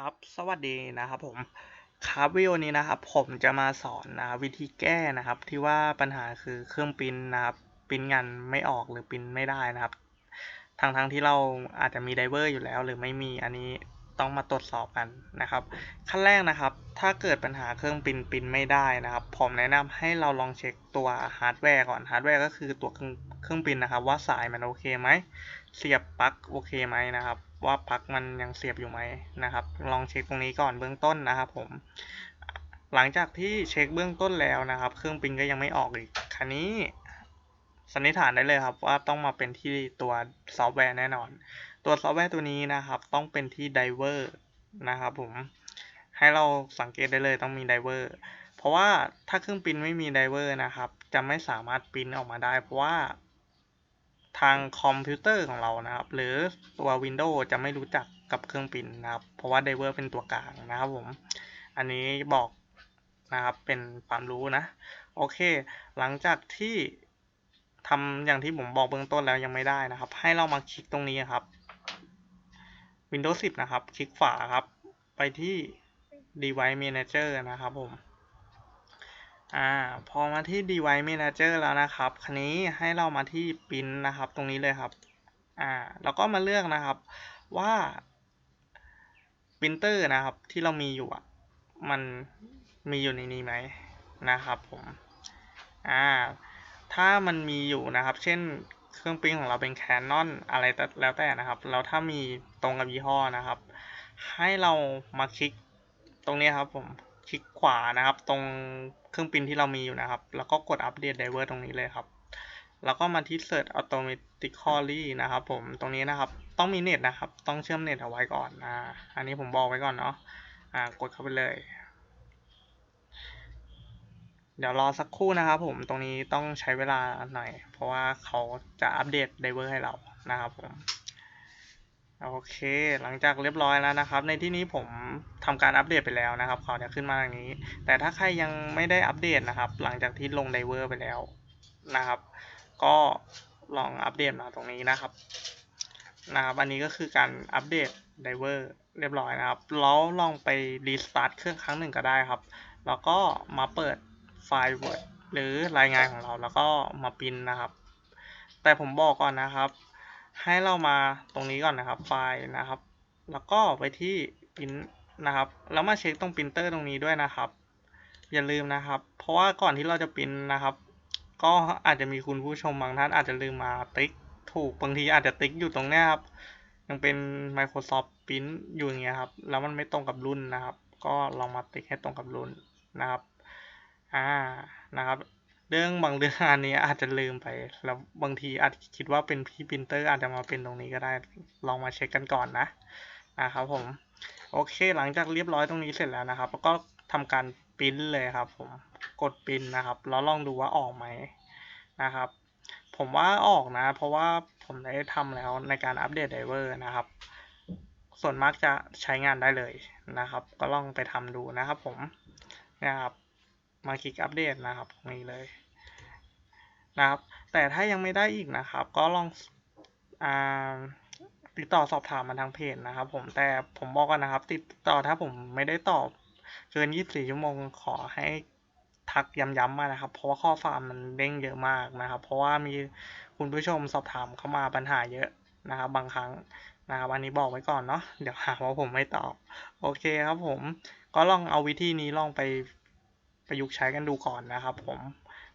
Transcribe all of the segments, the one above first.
ครับสวัสดีนะครับผมครับวิดีโอนี้นะครับผมจะมาสอนนะวิธีแก้นะครับ ที่ว่าปัญหาคือเครื่องปิ้นนะครับปิ้นงานไม่ออกหรือปิ้นไม่ได้นะครับทางทั้งที่เราอาจจะมีไดเวอร์อยู่แล้ว หรือไม่มีอันนี้ต้องมาตรวจสอบกันนะครับ ขั้นแรกนะครับ ถ้าเกิดปัญหาเครื่องปิ้นปิ้นไม่ได้นะครับ ผมแนะนำให้เราลองเช็คตัวฮาร์ดแวร์ก่อนฮาร์ดแวร์ก็คือตัวเครื่องเครื่องปริ้นนะครับ ว่าสายมันโอเคไหม เสียบปลั๊กโอเคไหมนะครับ ว่าปลั๊กมันยังเสียบอยู่ไหมนะครับ ลองเช็คตรงนี้ก่อนเบื้องต้นนะครับผม หลังจากที่เช็คเบื้องต้นแล้วนะครับ เครื่องปริ้นก็ยังไม่ออกอีกคันนี้สันนิษฐานได้เลยครับว่าต้องมาเป็นที่ตัวซอฟต์แวร์แน่นอน ตัวซอฟต์แวร์ตัวนี้นะครับ ต้องเป็นที่ไดเวอร์นะครับผมให้เราสังเกตได้เลยต้องมีไดเวอร์เพราะว่าถ้าเครื่องปิ้นไม่มีไดเวอร์นะครับ จะไม่สามารถปิ้นออกมาได้ เพราะว่า ทางคอมพิวเตอร์ของเรานะครับ หรือตัว Windows จะไม่รู้จักกับเครื่องปินนะครับ เพราะว่าไดเวอร์เป็นตัวกลางนะครับผม อันนี้บอกนะครับเป็นความรู้นะ โอเค หลังจากที่ทำอย่างที่ผมบอกเบื้องต้นแล้วยังไม่ได้นะครับ ให้เรามาคลิกตรงนี้ครับ Windows 10 นะครับ คลิกขวาครับ ไปที่ Device Manager นะครับผม อ่าพอมาที่ Device Manager แล้วนะครับคันนี้ให้เรามาที่ Print นะครับ ตรงนี้เลยครับอ่าแล้วก็มาเลือกนะครับว่า Printer นะครับ ที่เรามีอยู่อะมันมีอยู่ในนี้ไหมนะครับผมอ่าถ้ามันมีอยู่นะครับ เช่นเครื่องปริ้นของเราเป็น Canon อะไรแล้วแต่นะครับ แล้วถ้ามีตรงกับยี่ห้อนะครับ ให้เรามาคลิกตรงนี้ครับผม คลิกขวานะครับ ตรงเครื่องปรินที่เรามีอยู่นะครับ แล้วก็กดอัปเดตไดเวอร์ตรงนี้เลยครับ แล้วก็มาที่ Search Automatically นะครับ ผมตรงนี้นะครับ ต้องมีเน็ตนะครับ ต้องเชื่อมเน็ตเอาไว้ก่อนอ่าอันนี้ผมบอกไว้ก่อนเนาะอ่ากดเข้าไปเลย เดี๋ยวรอสักครู่นะครับ ผมตรงนี้ต้องใช้เวลาหน่อย เพราะว่าเขาจะอัปเดตไดเวอร์ให้เรานะครับผม โอเค หลังจากเรียบร้อยแล้วนะครับ ในที่นี้ผมทำการอัปเดตไปแล้วนะครับเขาจะขึ้นมาอย่างนี้ แต่ถ้าใครยังไม่ได้อัปเดตนะครับ หลังจากที่ลงไดเวอร์ไปแล้วนะครับ ก็ลองอัปเดตมาตรงนี้นะครับ นะครับ อันนี้ก็คือการอัปเดตไดเวอร์เรียบร้อยนะครับ แล้วลองไปรีสตาร์ทเครื่องครั้งหนึ่งก็ได้ครับ แล้วก็มาเปิดไฟล์ Word หรือรายงานของเราแล้วก็มาพิมพ์นะครับ แต่ผมบอกก่อนนะครับ ให้เรามาตรงนี้ก่อนนะครับ ไฟล์นะครับ แล้วก็ไปที่พิมพ์นะครับ แล้วมาเช็คตรงปรินเตอร์ตรงนี้ด้วยนะครับ อย่าลืมนะครับ เพราะว่าก่อนที่เราจะพิมพ์นะครับ ก็อาจจะมีคุณผู้ชมบางท่านอาจจะลืมมาติ๊กถูกบางทีอาจจะติ๊กอยู่ตรงนี้ครับ ยังเป็น Microsoft Print อยู่อย่างเงี้ยครับ แล้วมันไม่ตรงกับรุ่นนะครับ ก็ลองมาติ๊กให้ตรงกับรุ่นนะครับ อ่า นะครับ เรื่องบางเรื่องอันนี้อาจจะลืมไป แล้วบางทีอาจคิดว่าเป็นพี่ปรินเตอร์อาจจะมาเป็นตรงนี้ก็ได้ ลองมาเช็คกันก่อนนะนะครับผม โอเค หลังจากเรียบร้อยตรงนี้เสร็จแล้วนะครับ แล้วก็ทำการปริ้นเลยครับ ผม กดปริ้นนะครับ แล้วลองดูว่าออกไหมนะครับ ผมว่าออกนะ เพราะว่าผมได้ทำแล้วในการอัปเดตไดเวอร์นะครับ ส่วนมากจะใช้งานได้เลยนะครับ ก็ลองไปทำดูนะครับ ผม นะครับ มาคลิกอัปเดตนะครับตรงนี้เลย นะครับ แต่ถ้ายังไม่ได้อีกนะครับ ก็ลองอติดต่อสอบถามมาทางเพจนะครับ ผมแต่ผมบอกกันนะครับ ติดต่อถ้าผมไม่ได้ตอบเกิน 24 ชั่วโมงขอให้ทักย้ำๆมานะครับ เพราะว่าข้อความมันเด้งเยอะมากนะครับ เพราะว่ามีคุณผู้ชมสอบถามเข้ามาปัญหาเยอะนะครับ บางครั้งนะครับอันนี้บอกไว้ก่อนเนาะเดี๋ยวหาว่าผมไม่ตอบโอเคครับผมก็ลองเอาวิธีนี้ลองไปประยุกต์ใช้กันดูก่อนนะครับผม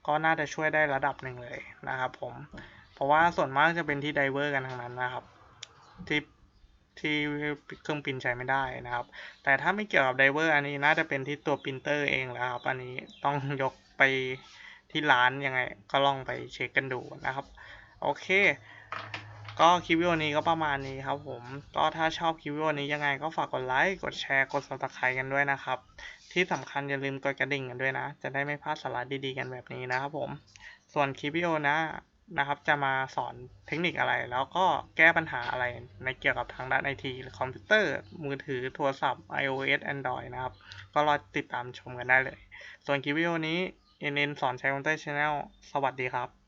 ก็น่าจะช่วยได้ระดับหนึ่งเลยนะครับผม เพราะว่าส่วนมากจะเป็นที่ไดเวอร์กันทั้งนั้นนะครับ ที่ที่เครื่องพิมพ์ใช้ไม่ได้นะครับ แต่ถ้าไม่เกี่ยวกับไดเวอร์อันนี้น่าจะเป็นที่ตัวปรินเตอร์เองแล้วครับ อันนี้ต้องยกไปที่ร้านยังไงก็ลองไปเช็คกันดูนะครับ โอเค ก็คลิปวิดีโอนี้ก็ประมาณนี้ครับผม ก็ถ้าชอบคลิปวิดีโอนี้ยังไงก็ฝากกดไลค์ กดแชร์ กด subscribe กันด้วยนะครับ ที่สำคัญอย่าลืมกดกระดิ่งกันด้วยนะ จะได้ไม่พลาดสาระดีๆกันแบบนี้นะครับผม ส่วนคลิปวิดีโอนะนะครับ จะมาสอนเทคนิคอะไร แล้วก็แก้ปัญหาอะไรในเกี่ยวกับทางด้านไอทีคอมพิวเตอร์ มือถือโทรศัพท์ iOS Android นะครับ ก็รอติดตามชมกันได้เลย ส่วนคลิปวิดีโอนี้ NN สอนใช้คอมพิวเตอร์ Channel สวัสดีครับ